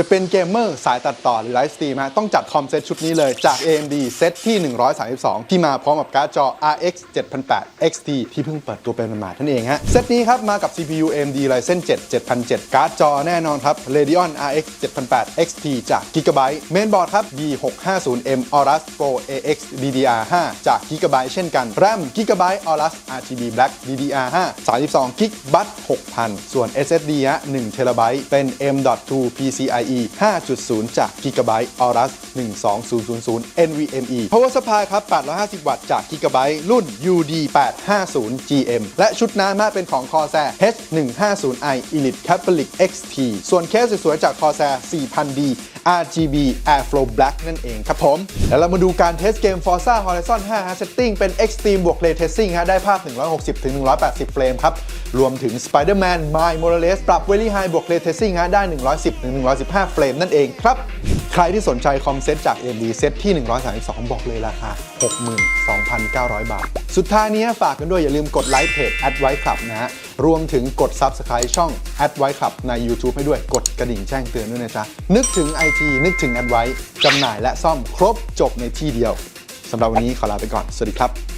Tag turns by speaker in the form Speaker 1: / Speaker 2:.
Speaker 1: จะเป็นเกมเมอร์สายตัดต่อหรือไลฟ์สตรีมฮะต้องจัดคอมเซตชุดนี้เลยจาก AMD เซตที่ 132 ที่มาพร้อมกับการ์ดจอ RX 7008 XT ที่เพิ่งเปิดตัวเป็นหมาดๆนั่นเองฮะเซตนี้ครับมากับ CPU AMD Ryzen 7 7007 การ์ดจอแน่นอนครับ Radeon RX 7008 XT จาก Gigabyte เมนบอร์ดครับ B650M Aorus Pro AX DDR5 จาก Gigabyte เช่นกัน RAM Gigabyte Aorus RGB Black DDR5 32 GB BUD 6000 ส่วน SSD ฮะ1 TB เป็น M.2 PCI PCIe 5.0 จาก Gigabyte Aorus 12000 NVMe Power Supply ครับ 850 วัตต์จาก Gigabyte รุ่น UD850GM และชุดน้ำมาเป็นของ Corsair H150i Elite Catholic XT ส่วนเคสสวยๆจาก Corsair 4000D RGB Airflow Black นั่นเองครับผม แล้วเรามาดูการเทสเกม Forza Horizon 5 ฮะ setting เป็น Extreme บวก Ray Tracing ฮะ ได้ภาพ 160-180 เฟรมครับ รวมถึง Spider-Man Miles Morales ปรับ Very High บวก Ray Tracing ฮะ ได้ 110-115 เฟรมนั่นเองครับ ใครที่สนใจคอมเซ็ตจาก AMD เซ็ตที่ 132 บอกเลยราคา 62,900 บาท สุดท้ายนี้ฝากกันด้วยอย่าลืมกดไลค์เพจ a d v i Club นะฮะ รวมถึงกด Subscribe ช่อง a d v i Club ใน YouTube ให้ด้วยกดกระดิ่งแจ้งเตือนด้วยนะจ๊ะ นึกถึง IT นึกถึง a d v i จำหน่ายและซ่อมครบจบในที่เดียวสำหรับวันนี้ขอลาไปก่อน สวัสดีครับ